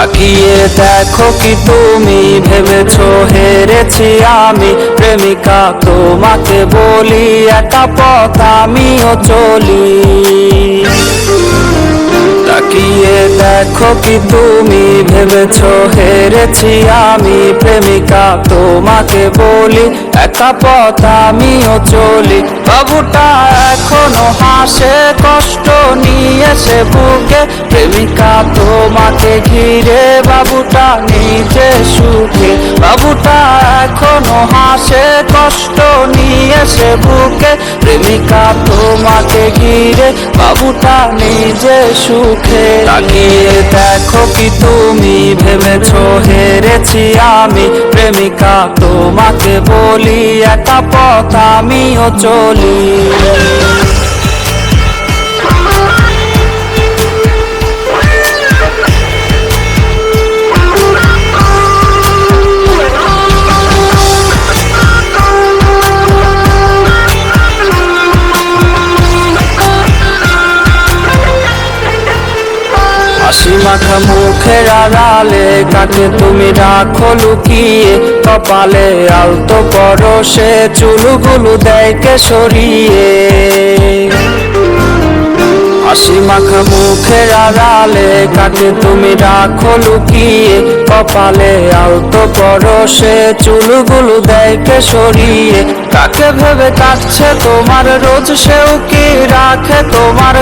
তাকিয়ে দেখো কি তুমি ভেবেছো? হেরেছি আমি। প্রেমিকা তোমাকে বলি একা পথ আমিও চলি। দেখো কি তুমি ভেবেছো, হেরেছি আমি। প্রেমিকা, তোমাকে বলি, একা পথ আমিও চলি। বাবুটা এখনও হাসে, কষ্ট নিয়ে সে বুকে। প্রেমিকা, তোমাকে ঘিরে বাবুটা নিজে সুখে। বাবুটা সে বুকে, প্রেমিকা তোমাকে ঘিরে, বাবুটা নিজে সুখে। তাকিয়ে দেখো কি তুমি ভেবেছ, হেরেছি আমি। প্রেমিকা তোমাকে বলি, একা পথ আমিও চলি। মাখা মুখের আড়ালে কাকে তুমি রাখো লুকিয়ে? কপালে আলতো করো সে চুলগুলো দেয় কে সরিয়ে হাসি মাখা মুখের আড়ালে কাকে তুমি রাখো লুকিয়ে? কপালে আলতো করো সে চুলগুলো দেয় কে সরিয়ে কাকে ভেবে কাটছে তোমার রোজ সেও কি রাখে তোমার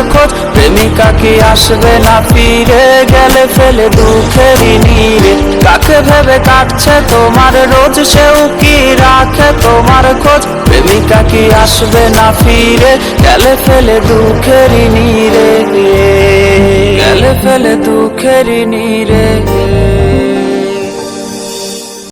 কি আসবে না ফিরে গেলে ফেলে দুঃখেরই নীরে কাকে ভেবে কাটছে তোমার রোজ? সেও কি রাখে তোমার খোঁজ? প্রেমিকা কি আসবে না ফিরে গেলে ফেলে দুঃখেরই নীরে গেলে ফেলে দুঃখেরই নীরে